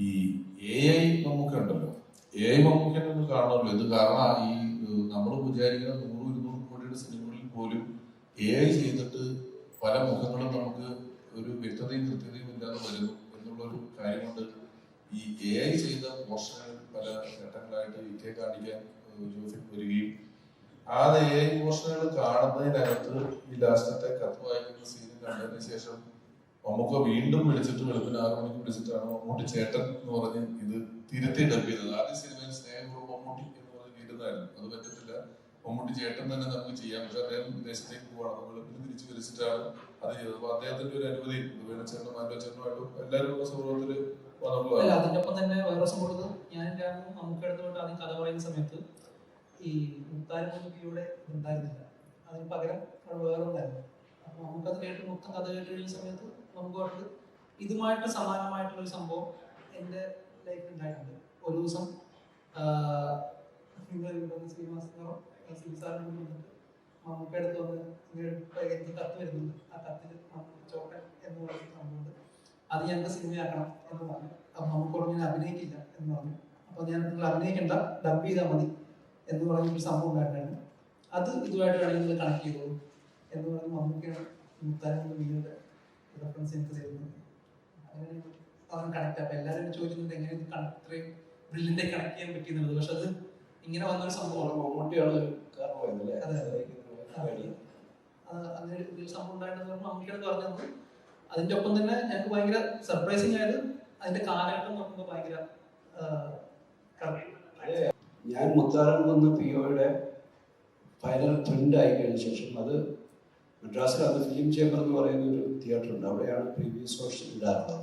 ഈ A I Mammukka ഉണ്ടല്ലോ A I മമ്മൂക്കനെ നമ്മൾ കാണണമല്ലോ. ഇത് കാരണം ഈ നമ്മൾ വിചാരിക്കുന്ന നൂറ് ഇരുന്നൂറ് കോടിയുടെ സിനിമകളിൽ പോലും എ ഐ ചെയ്തിട്ട് പല മുഖങ്ങളും നമുക്ക് ഒരു വ്യക്തതയും കൃത്യതയും ഇല്ലാതെ വരുന്നു എന്നുള്ളൊരു കാര്യമുണ്ട്. ഈ എ ഐ ചെയ്ത പോർഷനുകൾ പല ഘട്ടങ്ങളായിട്ട് ഇറ്റേ കാണിക്കാൻ ജോഫിക് വരികയും ആ എ ഐ പോർഷനുകൾ കാണുന്നതിനകത്ത് ഈ ലാസ്റ്റത്തെ കത്ത് വായിക്കുന്ന സീൻ കണ്ടതിന് ശേഷം മമ്മൂക്ക വീണ്ടും വിളിച്ചിട്ട് വെളുപ്പിന് ആറു മണിക്ക് വിളിച്ചിട്ടാണ് മമ്മൂട്ടി ചേട്ടൻ എന്ന് പറഞ്ഞ് ഇത് തിരുത്തി ഡബ് ചെയ്തത്. ആദ്യ സിനിമയിൽ സ്നേഹപൂർവം മമ്മൂട്ടി എന്ന് പറഞ്ഞ് ഇരുന്നായിരുന്നു. അത് പറ്റത്തില്ല. മമ്മൂട്ടി ചേട്ടൻ തന്നെ നമുക്ക് ചെയ്യാം. പക്ഷെ അദ്ദേഹം വിദേശത്തേക്ക് നമ്മൾ വെളുപ്പിന് തിരിച്ചു വിളിച്ചിട്ടാണ് അത് ചെയ്തത്. അപ്പൊ അദ്ദേഹത്തിന്റെ ഒരു അനുമതി വീണച്ചേട്ടനും മാൻഡോച്ചേട്ടനുമായിട്ടും എല്ലാവരും സമൂഹത്തിൽ അല്ല അതിന്റെ തന്നെ വേറെ സംഭവത്ത് ഞാൻ രാമു നമുക്ക് അടുത്തോട്ട് ആദ്യം കഥ പറയുന്ന സമയത്ത് ഈ മുത്താരമുഖിയുടെ ഉണ്ടായിരുന്നില്ല. അതിന് പകരം വേറെ ഉണ്ടായിരുന്നു അപ്പൊ നമുക്കത് കേട്ട് മൊത്തം കഥ കേട്ട് കഴിഞ്ഞ സമയത്ത് നമുക്ക് ഇതുമായിട്ട് സമാനമായിട്ടുള്ള ഒരു സംഭവം എന്റെ ലൈഫിൽ ഉണ്ടായിട്ടുണ്ട്. ഒരു ദിവസം ശ്രീനിവാസനോ സാറിന് വന്നിട്ട് മമ്മൂക്ക അടുത്ത് വന്ന് എനിക്ക് കത്ത് വരുന്നുണ്ട്. ആ കത്തിൽ ചോട്ടൻ എന്ന് പറയുന്ന സംഭവമുണ്ട്. അത് ഞങ്ങൾക്ക് സിനിമയാക്കണം എന്ന് പറഞ്ഞു. അപ്പൊ നമുക്ക് ഞാൻ അഭിനയിക്കില്ല എന്ന് പറഞ്ഞു. അപ്പൊ ഞാൻ നിങ്ങൾ അഭിനയിക്കണ്ട ഡബ് ചെയ്താൽ മതി എന്ന് പറഞ്ഞ ഒരു സംഭവം ഉണ്ടായിട്ടുണ്ട് അത് ഇതുമായിട്ട് വേണമെങ്കിൽ കണക്ട് ചെയ്തോളൂ. എന്ന് പറഞ്ഞ് മമ്മൂക്കയാണ് മുത്താനും വീടിന്റെ റെഫറൻസ് എനിക്ക് തരുന്നത് അങ്ങനെ അതാണ് കണക്ട് അപ്പൊ എല്ലാവരും ചോദിക്കുന്നുണ്ട് എങ്ങനെ ഇത് കണക്ട് ഇത്രയും ബ്രില്ലിന്റെ കണക്ട് ചെയ്യാൻ പറ്റിയെന്നുള്ളത് പക്ഷെ അത് ഇങ്ങനെ വന്നൊരു സംഭവമാണ്. മമ്മൂട്ടിയാണ് അതെ, അങ്ങനെ ഒരു സംഭവം ഉണ്ടായിട്ടെന്ന് മമ്മൂട്ടിയാണ് പറഞ്ഞത് അതിന്റെ ഒപ്പം തന്നെ ഞങ്ങൾക്ക് ഭയങ്കര സർപ്രൈസിങ് ആയത് അതിന്റെ കാലഘട്ടം നോക്കുമ്പോൾ ഭയങ്കര ഞാൻ മുത്താരം വന്ന് പി ഒയുടെ ഫൈനൽ പ്രിന്റ് ആയി കഴിഞ്ഞ ശേഷം അത് മദ്രാസിൽ അത് ഫിലിം ചേംബർ എന്ന് പറയുന്ന ഒരു തിയേറ്റർ ഉണ്ട്. അവിടെയാണ് പ്രീവിയസ് വർഷം ഇടാറുള്ളത്.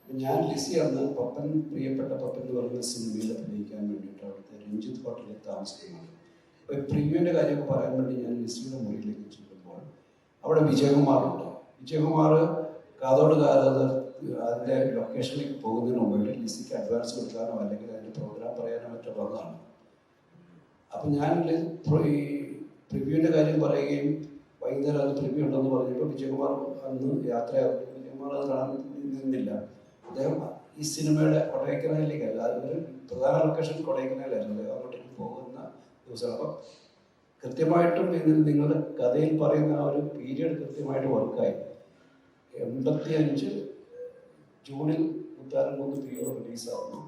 അപ്പം ഞാൻ ലിസി അന്ന് പപ്പൻ പ്രിയപ്പെട്ട പപ്പൻ എന്ന് പറയുന്ന സിനിമയിൽ അഭിനയിക്കാൻ വേണ്ടിയിട്ട് അവിടുത്തെ രഞ്ജിത്ത് ഹോട്ടലിൽ താമസിക്കുന്നുണ്ട് അപ്പോൾ ഈ പ്രിവ്യൂവിന്റെ കാര്യമൊക്കെ പറയാൻ വേണ്ടി ഞാൻ ലിസിയുടെ മുറിയിലേക്ക് ചെല്ലുമ്പോൾ അവിടെ വിജയകുമാറുണ്ട്. വിജയകുമാർ കാതോട് കാതോട് അതിന്റെ ലൊക്കേഷനിലേക്ക് പോകുന്നതിന് മുമ്പായിട്ട് ലിസിക്ക് അഡ്വാൻസ് കൊടുക്കാനോ അല്ലെങ്കിൽ അതിന്റെ പ്രോഗ്രാം പറയാനോ മറ്റോ വന്നതാണ്. അപ്പം ഞാൻ ഈ പ്രിവ്യൂവിന്റെ കാര്യം പറയുകയും വൈകുന്നേരം അത് തൃപ്തി ഉണ്ടെന്ന് പറഞ്ഞപ്പോൾ വിജയകുമാർ അന്ന് യാത്രയാകും വിജയകുമാർ അത് കാണാൻ നിന്നില്ല. അദ്ദേഹം ഈ സിനിമയുടെ കൊടൈക്കനാലിലേക്കല്ല അതൊരു പ്രധാന ലൊക്കേഷൻ കൊടൈക്കനാലായിരുന്നു അദ്ദേഹം അങ്ങോട്ടേക്ക് പോകുന്ന ദിവസമാണ്. അപ്പം കൃത്യമായിട്ടും ഇതിൽ നിങ്ങളുടെ കഥയിൽ പറയുന്ന ആ ഒരു പീരിയഡ് കൃത്യമായിട്ട് വർക്കായി എൺപത്തി അഞ്ച് ജൂണിൽ മുത്താരം മൂന്ന് പി റിലീസാവുന്നു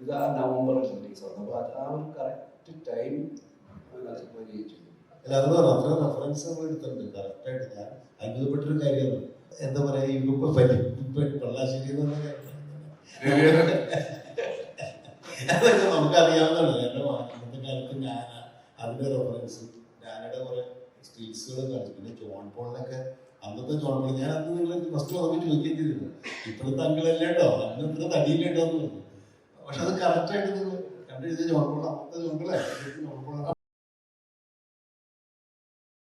ഇത് ആ നവംബറിൽ റിലീസാവുന്നു അപ്പോൾ അത് ആ ഒരു കറക്റ്റ് ടൈം അതിനകത്ത് വരികയും പറഞ്ഞു അത്ര റെഫറൻസ് നമ്മൾ എടുത്തിട്ടുണ്ട്. കറക്റ്റായിട്ട് ഞാൻ അത്ഭുതപ്പെട്ടൊരു കാര്യമാണ്. എന്താ പറയാ യൂറോപ്പ് പറ്റി പള്ളാശ്ശേരി എന്ന് പറഞ്ഞ അതൊക്കെ നമുക്കറിയാവുന്നതാണ്. കാരണം ഇന്നത്തെ കാലത്ത് ഞാൻ അതിന്റെ റെഫറൻസ് ഞാനയുടെ കുറെ സ്കിൽസുകൾ കാണിച്ചു. പിന്നെ ജോൺ പോളിനൊക്കെ അന്നത്തെ ജോൺ പോൾ ഞാൻ അന്ന് നിങ്ങൾ ഫസ്റ്റ് വന്നപ്പോൾ ചോദിക്കുകയും ചെയ്തിരുന്നു. ഇപ്പോഴത്തെ അങ്കിളല്ലേ കേട്ടോ അന്ന് ഇത്ര തടിയില്ലേട്ടോ എന്ന് പറഞ്ഞു. പക്ഷെ അത് കറക്റ്റായിട്ട് നിങ്ങൾ കണ്ടെഴുതിയ ജോൺ പോൾ അന്നത്തെ ജോൺ പോളെ ജോൺ പോളാണ്